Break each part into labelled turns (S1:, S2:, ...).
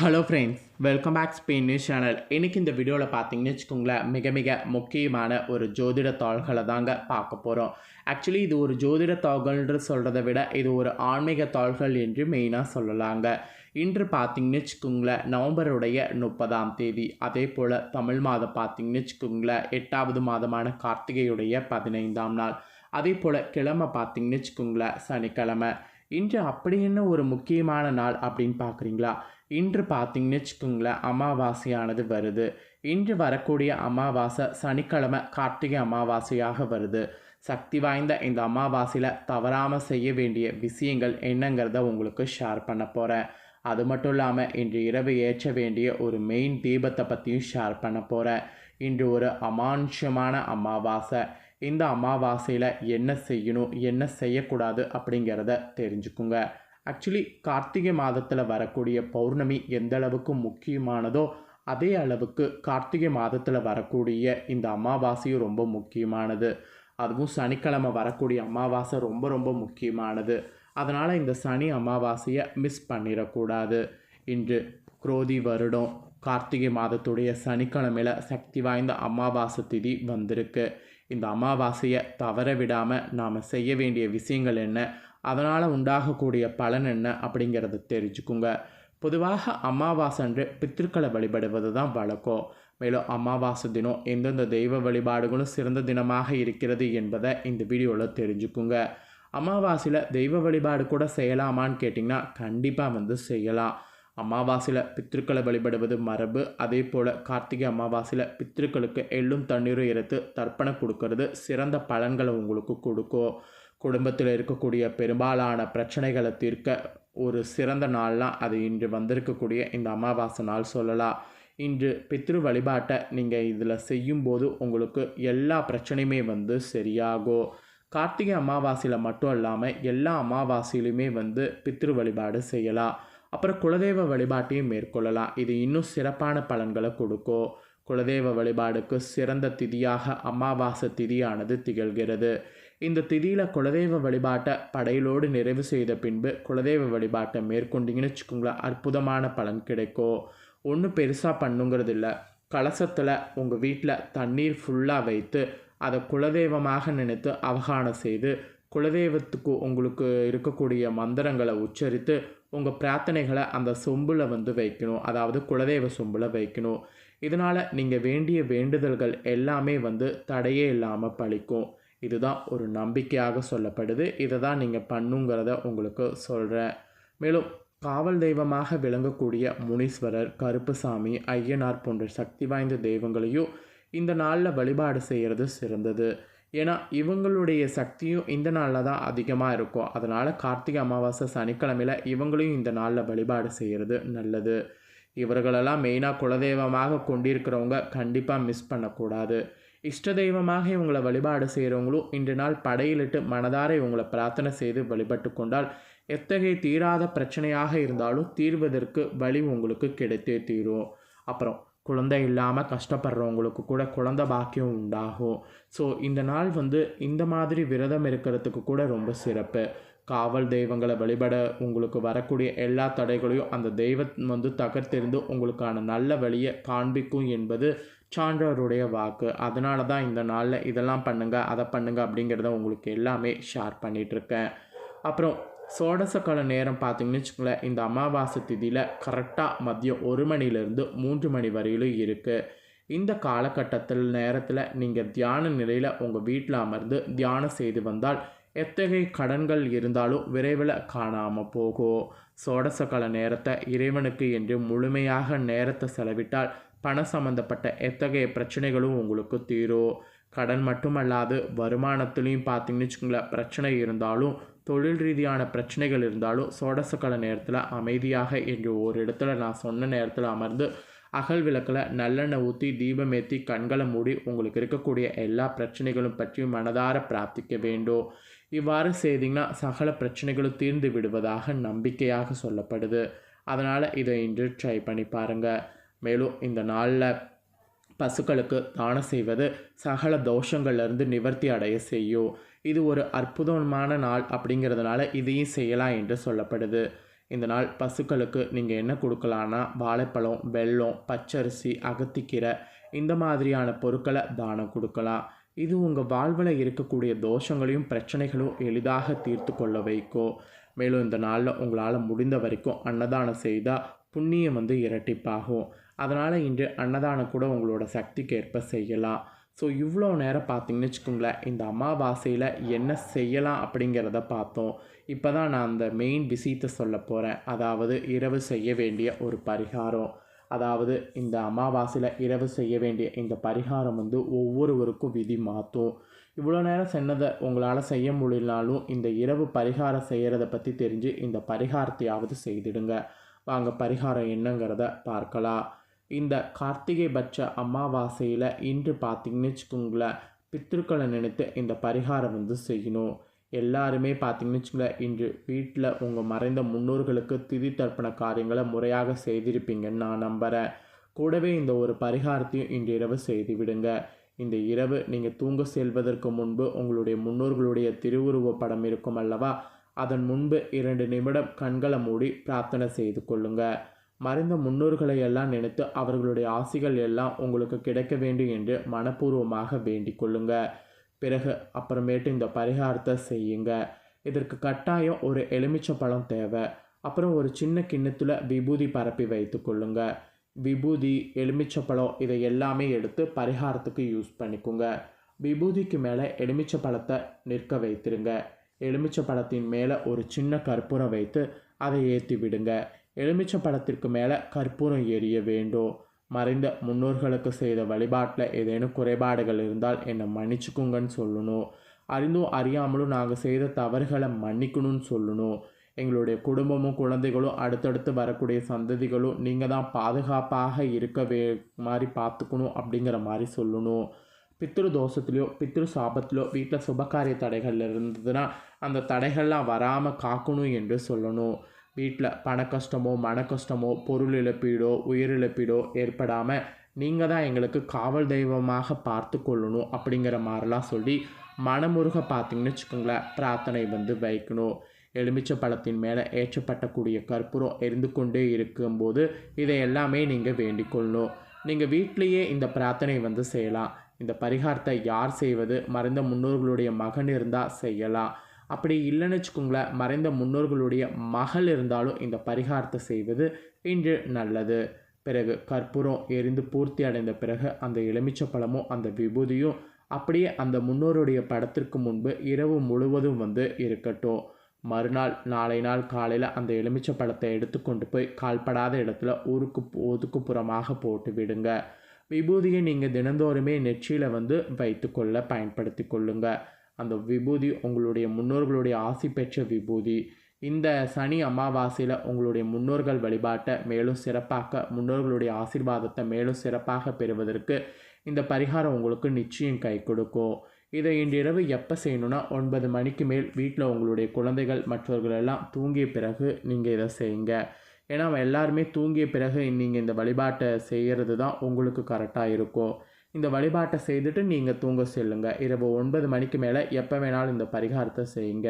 S1: Hello friends welcome back Spain news channel இன்றைக்கி இந்த வீடியோவில் பார்த்தீங்கன்னு வச்சுக்கோங்களேன் மிக மிக முக்கியமான ஒரு ஜோதிட தாள்களை தாங்க பார்க்க போகிறோம் ஆக்சுவலி இது ஒரு ஜோதிட தாள்கள்ன்று சொல்கிறத விட இது ஒரு ஆன்மீக தாள்கள் என்று மெயினாக சொல்லலாங்க. இன்று பார்த்தீங்கன்னு வச்சுக்கோங்களேன் நவம்பருடைய முப்பதாம் தேதி. அதே போல் தமிழ் மாதம் பார்த்தீங்கன்னு வச்சுக்கோங்களேன் எட்டாவது மாதமான கார்த்திகையுடைய பதினைந்தாம் நாள். அதே போல் கிழமை பார்த்தீங்கன்னு வச்சுக்கோங்களேன் சனிக்கிழமை. இன்று அப்படி என்ன ஒரு முக்கியமான நாள் அப்படின்னு பார்க்குறீங்களா? இன்று பார்த்தீங்கன்னு வச்சுக்கோங்களேன் அமாவாசையானது வருது. இன்று வரக்கூடிய அமாவாசை சனிக்கிழமை கார்த்திகை அமாவாசையாக வருது. சக்தி வாய்ந்த இந்த அமாவாசையில் தவறாமல் செய்ய வேண்டிய விஷயங்கள் என்னங்கிறத உங்களுக்கு ஷேர் பண்ண போகிறேன் அது மட்டும் இல்லாமல் இன்று இரவு ஏற்ற வேண்டிய ஒரு மெயின் தீபத்தை பற்றியும் ஷேர் பண்ண போகிறேன் இன்று ஒரு அமானுஷமான அமாவாசை. இந்த அமாவாசையில் என்ன செய்யணும் என்ன செய்யக்கூடாது அப்படிங்கிறத தெரிஞ்சுக்குங்க. ஆக்சுவலி கார்த்திகை மாதத்தில் வரக்கூடிய பௌர்ணமி எந்த அளவுக்கு முக்கியமானதோ அதே அளவுக்கு கார்த்திகை மாதத்தில் வரக்கூடிய இந்த அமாவாசையும் ரொம்ப முக்கியமானது. அதுவும் சனிக்கிழமை வரக்கூடிய அமாவாசை ரொம்ப ரொம்ப முக்கியமானது. அதனால் இந்த சனி அமாவாசையை மிஸ் பண்ணிடக்கூடாது. இன்று குரோதி வருடம் கார்த்திகை மாதத்துடைய சனிக்கிழமையில் சக்தி வாய்ந்த அமாவாசை திதி வந்திருக்கு. இந்த அமாவாசையை தவற விடாமல் நாம் செய்ய வேண்டிய விஷயங்கள் என்ன? அதனால் உண்டாகக்கூடிய பலன் என்ன அப்படிங்கிறத தெரிஞ்சுக்குங்க. பொதுவாக அமாவாசை அன்று பித்திருக்களை வழிபடுவது தான் வழக்கம். மேலும் அமாவாசை தினம் எந்தெந்த தெய்வ வழிபாடுகளும் சிறந்த தினமாக இருக்கிறது என்பதை இந்த வீடியோவில் தெரிஞ்சுக்குங்க. அமாவாசையில் தெய்வ வழிபாடு கூட செய்யலாமான்னு கேட்டிங்கன்னா கண்டிப்பாக வந்து செய்யலாம். அமாவாசையில் பித்திருக்களை வழிபடுவது மரபு. அதே போல் கார்த்திகை அமாவாசையில் பித்திருக்களுக்கு எள்ளும் தண்ணீரும் எடுத்து தர்ப்பணம் கொடுக்கறது சிறந்த பலன்களை உங்களுக்கு கொடுக்கும். குடும்பத்தில் இருக்கக்கூடிய பெரும்பாலான பிரச்சனைகளை தீர்க்க ஒரு சிறந்த நாள்லாம் அது இன்று வந்திருக்கக்கூடிய இந்த அமாவாசை நாள் சொல்லலாம். இன்று பித்ரு வழிபாட்டை நீங்கள் இதில் செய்யும்போது உங்களுக்கு எல்லா பிரச்சனையுமே வந்து சரியாகும். கார்த்திகை அமாவாசையில் மட்டும் இல்லாமல் எல்லா அமாவாசையிலுமே வந்து பித்ரு வழிபாடு செய்யலாம். அப்புறம் குலதெய்வ வழிபாட்டையும் மேற்கொள்ளலாம். இது இன்னும் சிறப்பான பலன்களை கொடுக்கும். குலதெய்வ வழிபாடுக்கு சிறந்த திதியாக அமாவாசை திதியானது திகழ்கிறது. இந்த திதியில் குலதெய்வ வழிபாட்டை படையிலோடு நிறைவு செய்த பின்பு குலதெய்வ வழிபாட்டை மேற்கொண்டீங்கன்னு வச்சுக்கோங்களேன். அற்புதமான பலன் கிடைக்கும் ஒன்றும் பெருசாக பண்ணுங்கிறது இல்லை. கலசத்தில் உங்கள் வீட்டில் தண்ணீர் ஃபுல்லாக வைத்து அதை குலதெய்வமாக நினைத்து அவகானம் செய்து குலதெய்வத்துக்கு உங்களுக்கு இருக்கக்கூடிய மந்திரங்களை உச்சரித்து உங்கள் பிரார்த்தனைகளை அந்த சொம்பில் வந்து வைக்கணும். அதாவது குலதெய்வ சொம்பில் வைக்கணும். இதனால் நீங்கள் வேண்டிய வேண்டுதல்கள் எல்லாமே வந்து தடையே இல்லாமல் பழிக்கும். இதுதான் ஒரு நம்பிக்கையாக சொல்லப்படுது. இதை தான் நீங்கள் பண்ணுங்கிறத உங்களுக்கு சொல்கிறேன் மேலும் காவல் தெய்வமாக விளங்கக்கூடிய முனீஸ்வரர் கருப்புசாமி ஐயனார் போன்ற சக்தி வாய்ந்த தெய்வங்களையும் இந்த நாளில் வழிபாடு செய்கிறது சிறந்தது. ஏன்னா இவங்களுடைய சக்தியும் இந்த நாளில் தான் அதிகமாக இருக்கும். அதனால் கார்த்திகை அமாவாசை சனிக்கிழமையில் இவங்களையும் இந்த நாளில் வழிபாடு செய்கிறது நல்லது. இவர்களெல்லாம் மெயினாக குலதெய்வமாக கொண்டிருக்கிறவங்க கண்டிப்பாக மிஸ் பண்ணக்கூடாது. இஷ்ட தெய்வமாக இவங்களை வழிபாடு செய்கிறவங்களும் இன்று நாள் படையிலிட்டு மனதார இவங்களை பிரார்த்தனை செய்து வழிபட்டு கொண்டால் எத்தகைய தீராத பிரச்சனையாக இருந்தாலும் தீர்வதற்கு வழி உங்களுக்கு கிடைத்தே தீரும். அப்புறம் குழந்தை இல்லாமல் கஷ்டப்படுறவங்களுக்கு கூட குழந்த பாக்கியம் உண்டாகும். ஸோ இந்த நாள் வந்து இந்த மாதிரி விரதம் இருக்கிறதுக்கு கூட ரொம்ப சிறப்பு. காவல் தெய்வங்களை வழிபட உங்களுக்கு வரக்கூடிய எல்லா தடைகளையும் அந்த தெய்வம் வந்து தகர்த்தெறிந்து உங்களுக்கான நல்ல வழியை காண்பிக்கும் என்பது சான்றோருடைய வாக்கு. அதனால தான் இந்த நாளில் இதெல்லாம் பண்ணுங்கள் அதை பண்ணுங்கள் அப்படிங்கிறத உங்களுக்கு எல்லாமே ஷேர் பண்ணிகிட்ருக்கேன் அப்புறம் சோடசக்கால நேரம் பார்த்தீங்கன்னு வச்சுக்கோங்களேன் இந்த அமாவாசை திதியில் கரெக்டாக மதியம் ஒரு மணிலேருந்து மூன்று மணி வரையிலும் இருக்குது இந்த காலகட்டத்தில் நேரத்தில் நீங்கள் தியான நிலையில் உங்கள் வீட்டில் அமர்ந்து தியானம் செய்து வந்தால் எத்தகைய கடன்கள் இருந்தாலும் விரைவில் காணாமல் போகும். சோடசக்கால நேரத்தை இறைவனுக்கு என்று முழுமையாக நேரத்தை செலவிட்டால் பண சம்மந்தப்பட்ட எத்தகைய பிரச்சனைகளும் உங்களுக்கு தீரும் கடன் மட்டுமல்லாது வருமானத்துலேயும் பார்த்தீங்கன்னு வச்சுக்கோங்களேன் பிரச்சனை இருந்தாலும் தொழில் ரீதியான பிரச்சனைகள் இருந்தாலும் சோடசக்கல நேரத்தில் அமைதியாக என்று ஒரு இடத்துல நான் சொன்ன நேரத்தில் அமர்ந்து அகல் விளக்கில் நல்லெண்ணெய் ஊற்றி தீபம் ஏற்றி கண்களை மூடி உங்களுக்கு இருக்கக்கூடிய எல்லா பிரச்சனைகளும் பற்றியும் மனதார பிரார்த்திக்க வேண்டும். இவ்வாறு செய்தீங்கன்னா சகல பிரச்சனைகளும் தீர்ந்து விடுவதாக நம்பிக்கையாக சொல்லப்படுது. அதனால் இதை இன்று ட்ரை பண்ணி பாருங்கள் மேலும் இந்த நாளில் பசுக்களுக்கு தானம் செய்வது சகல தோஷங்கள்லேருந்து நிவர்த்தி அடைய செய்யும். இது ஒரு அற்புதமான நாள் அப்படிங்கிறதுனால இதையும் செய்யலாம் என்று சொல்லப்படுது. இந்த நாள் பசுக்களுக்கு நீங்கள் என்ன கொடுக்கலான்னா வாழைப்பழம் வெல்லம் பச்சரிசி அகத்திக்கீரை இந்த மாதிரியான பொருட்களை தானம் கொடுக்கலாம். இது உங்கள் வாழ்வில் இருக்கக்கூடிய தோஷங்களையும் பிரச்சனைகளும் எளிதாக தீர்த்து கொள்ள வைக்கும். மேலும் இந்த நாளில் உங்களால் முடிந்த வரைக்கும் அன்னதானம் செய்தால் புண்ணியம் வந்து இரட்டிப்பாகும். அதனால் இன்று அன்னதானம் கூட உங்களோட சக்திக்கு ஏற்ப செய்யலாம். ஸோ இவ்வளோ நேரம் பார்த்தீங்கன்னு வச்சுக்கோங்களேன் இந்த அமாவாசையில் என்ன செய்யலாம் அப்படிங்கிறத பார்த்தோம். இப்போ தான் நான் அந்த மெயின் விஷயத்தை சொல்ல போகிறேன் அதாவது இரவு செய்ய வேண்டிய ஒரு பரிகாரம். அதாவது இந்த அமாவாசையில் இரவு செய்ய வேண்டிய இந்த பரிகாரம் வந்து ஒவ்வொருவருக்கும் விதி மாற்றும் இவ்வளோ நேரம் சென்னதை உங்களால் செய்ய முடியலனாலும் இந்த இரவு பரிகாரம் செய்கிறத பற்றி தெரிஞ்சு இந்த பரிகாரத்தையாவது செய்திடுங்க. வாங்க பரிகாரம் என்னங்கிறத பார்க்கலாம். இந்த கார்த்திகை பட்ச அமாவாசையில் இன்று பார்த்தீங்கன்னு வச்சுக்கோங்களேன் பித்திருக்களை நினைத்து இந்த பரிகாரம் வந்து செய்யணும். எல்லாருமே பார்த்தீங்கன்னு வச்சுக்கோங்களேன் இன்று வீட்டில் உங்கள் மறைந்த முன்னோர்களுக்கு திதி தர்ப்பண காரியங்களை முறையாக செய்திருப்பீங்கன்னு நான் நம்புகிறேன் கூடவே இந்த ஒரு பரிகாரத்தையும் இன்று இரவு செய்து விடுங்க இந்த இரவு நீங்கள் தூங்க செல்வதற்கு முன்பு உங்களுடைய முன்னோர்களுடைய திருவுருவ படம் இருக்கும் அல்லவா அதன் முன்பு இரண்டு நிமிடம் கண்களை மூடி பிரார்த்தனை செய்து கொள்ளுங்கள் மறைந்த முன்னோர்களை எல்லாம் நினைத்து அவர்களுடைய ஆசைகள் எல்லாம் உங்களுக்கு கிடைக்க வேண்டும் என்று மனப்பூர்வமாக வேண்டிக் கொள்ளுங்க. பிறகு அப்புறமேட்டு இந்த பரிகாரத்தை செய்யுங்க. இதற்கு கட்டாயம் ஒரு எலுமிச்சை பழம் தேவை. அப்புறம் ஒரு சின்ன கிண்ணத்தில் விபூதி பரப்பி வைத்து கொள்ளுங்க. விபூதி எலுமிச்சப்பழம் இதை எல்லாமே எடுத்து பரிகாரத்துக்கு யூஸ் பண்ணிக்கோங்க. விபூதிக்கு மேலே எலுமிச்சை பழத்தை நிற்க வைத்திருங்க. எலுமிச்சை பழத்தின் மேலே ஒரு சின்ன கற்பூரம் வைத்து அதை ஏற்றி விடுங்க. எலுமிச்சை பழத்திற்கு மேலே கற்பூரம் எரிய வேண்டும் மறைந்த முன்னோர்களுக்கு செய்த வழிபாட்டில் ஏதேனும் குறைபாடுகள் இருந்தால் என்னை மன்னிச்சுக்குங்கன்னு சொல்லணும் அறிந்தும் அறியாமலும் நாங்கள் செய்த தவறுகளை மன்னிக்கணும்னு சொல்லணும் எங்களுடைய குடும்பமும் குழந்தைகளும் அடுத்தடுத்து வரக்கூடிய சந்ததிகளும் நீங்கள் தான் பாதுகாப்பாக இருக்க வே மாதிரி பார்த்துக்கணும் அப்படிங்கிற மாதிரி சொல்லணும் பித்திரு தோஷத்துலையோ பித்திரு சாபத்திலையோ வீட்டில் சுபகாரிய தடைகள் இருந்ததுன்னா அந்த தடைகள்லாம் வராமல் காக்கணும் என்று சொல்லணும் வீட்டில் பண கஷ்டமோ மன கஷ்டமோ பொருள் இழப்பீடோ உயிரிழப்பீடோ ஏற்படாமல் நீங்கள் தான் எங்களுக்கு காவல் தெய்வமாக பார்த்து கொள்ளணும் அப்படிங்கிற மாதிரிலாம் சொல்லி மனமுருக பார்த்தீங்கன்னு வச்சுக்கோங்களேன். பிரார்த்தனை வந்து வைக்கணும். எலுமிச்சை பழத்தின் மேலே ஏற்றப்பட்டக்கூடிய கற்பூரம் எரிந்து கொண்டே இருக்கும்போது இதை எல்லாமே நீங்கள் வேண்டிக் கொள்ளணும். நீங்கள் வீட்டிலையே இந்த பிரார்த்தனை வந்து செய்யலாம். இந்த பரிகாரத்தை யார் செய்வது? மறைந்த முன்னோர்களுடைய மகன் இருந்தால் செய்யலாம். அப்படி இல்லைன்னு வச்சுக்கோங்களேன் மறைந்த முன்னோர்களுடைய மகள் இருந்தாலும் இந்த பரிகாரத்தை செய்வது இன்று நல்லது. பிறகு கற்பூரம் எரிந்து பூர்த்தி அடைந்த பிறகு அந்த எலுமிச்சை பழமும் அந்த விபூதியும் அப்படியே அந்த முன்னோருடைய படத்திற்கு முன்பு இரவு முழுவதும் வந்து இருக்கட்டும். மறுநாள் நாளை நாள் காலையில் அந்த எலுமிச்சை பழத்தை எடுத்துக்கொண்டு போய் கால்படாத இடத்துல ஊருக்கு ஒதுக்குப்புறமாக போட்டு விடுங்க. விபூதியை நீங்கள் தினந்தோறுமே நெற்றியில் வந்து வைத்துக்கொள்ள பயன்படுத்தி கொள்ளுங்கள் அந்த விபூதி உங்களுடைய முன்னோர்களுடைய ஆசி பெற்ற விபூதி. இந்த சனி அமாவாசையில் உங்களுடைய முன்னோர்கள் வழிபாட்டை மேலும் சிறப்பாக முன்னோர்களுடைய ஆசீர்வாதத்தை மேலும் சிறப்பாக பெறுவதற்கு இந்த பரிகாரம் உங்களுக்கு நிச்சயம் கை கொடுக்கும். இதை இன்றிரவு எப்போ செய்யணும்னா ஒன்பது மணிக்கு மேல் வீட்டில் உங்களுடைய குழந்தைகள் மற்றவர்கள் எல்லாம் தூங்கிய பிறகு நீங்கள் இதை செய்யுங்க. ஏன்னா எல்லாருமே தூங்கிய பிறகு நீங்கள் இந்த வழிபாட்டை செய்கிறது தான் உங்களுக்கு கரெக்டாக இருக்கும். இந்த வழிபாட்டை செய்துட்டு நீங்கள் தூங்க செல்லுங்க. இரவு ஒன்பது மணிக்கு மேலே எப்போ வேணாலும் இந்த பரிகாரத்தை செய்யுங்க.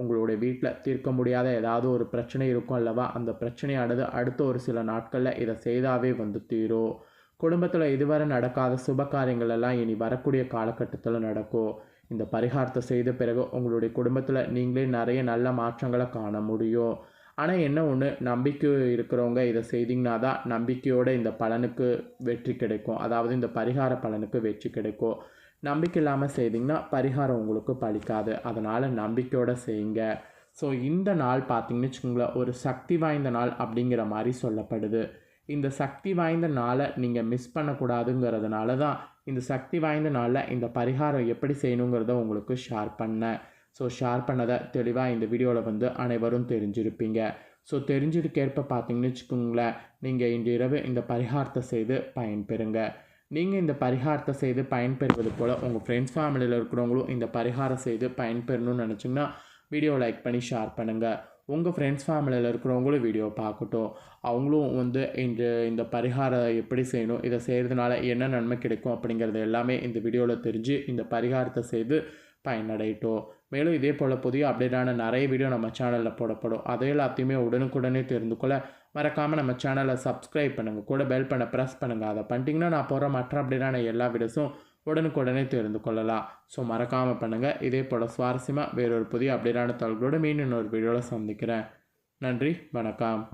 S1: உங்களுடைய வீட்டில் தீர்க்க முடியாத ஏதாவது ஒரு பிரச்சனை இருக்கும் அல்லவா? அந்த பிரச்சனையானது அடுத்த ஒரு சில நாட்களில் இதை செய்தாவே வந்து தீரும். குடும்பத்தில் இதுவரை நடக்காத சுப காரியங்களெல்லாம் இனி வரக்கூடிய காலகட்டத்தில் நடக்கும். இந்த பரிகாரத்தை செய்த பிறகு உங்களுடைய குடும்பத்தில் நீங்களே நிறைய நல்ல மாற்றங்களை காண முடியும். ஆனால் என்ன ஒன்று நம்பிக்கை இருக்கிறவங்க இதை செய்திங்கன்னா தான் நம்பிக்கையோட இந்த பலனுக்கு வெற்றி கிடைக்கும். அதாவது இந்த பரிகார பலனுக்கு வெற்றி கிடைக்கும். நம்பிக்கை இல்லாமல் செய்திங்கன்னா பரிகாரம் உங்களுக்கு பலிக்காது அதனால் நம்பிக்கையோடு செய்யுங்க. ஸோ இந்த நாள் பார்த்தீங்கன்னு வச்சுக்கோங்களேன் ஒரு சக்தி வாய்ந்த நாள் அப்படிங்கிற மாதிரி சொல்லப்படுது. இந்த சக்தி வாய்ந்த நாளை நீங்கள் மிஸ் பண்ணக்கூடாதுங்கிறதுனால தான் இந்த சக்தி வாய்ந்த நாளில் இந்த பரிகாரம் எப்படி செய்யணுங்கிறத உங்களுக்கு ஷேர் பண்ணேன். ஸோ ஷேர் பண்ணதை தெளிவாக இந்த வீடியோவில் வந்து அனைவரும் தெரிஞ்சிருப்பீங்க. ஸோ தெரிஞ்சதுக்கேற்ப பார்த்தீங்கன்னு வச்சுக்கோங்களேன் நீங்கள் இன்று இரவு இந்த பரிகாரத்தை செய்து பயன்பெறுங்க. நீங்கள் இந்த பரிகாரத்தை செய்து பயன்பெறுவது போல் உங்கள் ஃப்ரெண்ட்ஸ் ஃபேமிலியில் இருக்கிறவங்களும் இந்த பரிகாரம் செய்து பயன்பெறணும்னு நினச்சிங்கன்னா வீடியோ லைக் பண்ணி ஷேர் பண்ணுங்கள் உங்கள் ஃப்ரெண்ட்ஸ் ஃபேமிலியில் இருக்கிறவங்களும் வீடியோ பார்க்கட்டும். அவங்களும் வந்து இந்த இந்த பரிகாரம் எப்படி செய்யணும் இதை செய்கிறதுனால என்ன நன்மை கிடைக்கும் அப்படிங்கிறது எல்லாமே இந்த வீடியோவில் தெரிஞ்சு இந்த பரிகாரத்தை செய்து பயனடையட்டும். மேலும் இதே போல் புதிய அப்டேட்டான நிறைய வீடியோ நம்ம சேனலில் போடப்படும். அதை எல்லாத்தையுமே உடனுக்குடனே தெரிந்து கொள்ள மறக்காமல் நம்ம சேனலை சப்ஸ்கிரைப் பண்ணுங்கள் கூட பெல் பண்ண ப்ரெஸ் பண்ணுங்கள் அதை பண்ணிட்டீங்கன்னா நான் போகிற மற்ற அப்டேட்டான எல்லா வீடியோஸும் உடனுக்குடனே தெரிந்து கொள்ளலாம். ஸோ மறக்காமல் பண்ணுங்கள் இதே போல் சுவாரஸ்யமாக வேறொரு புதிய அப்டேட்டான தகவலோடு மீண்டும் இன்னொரு வீடியோவில் சந்திக்கிறேன். நன்றி. வணக்கம்.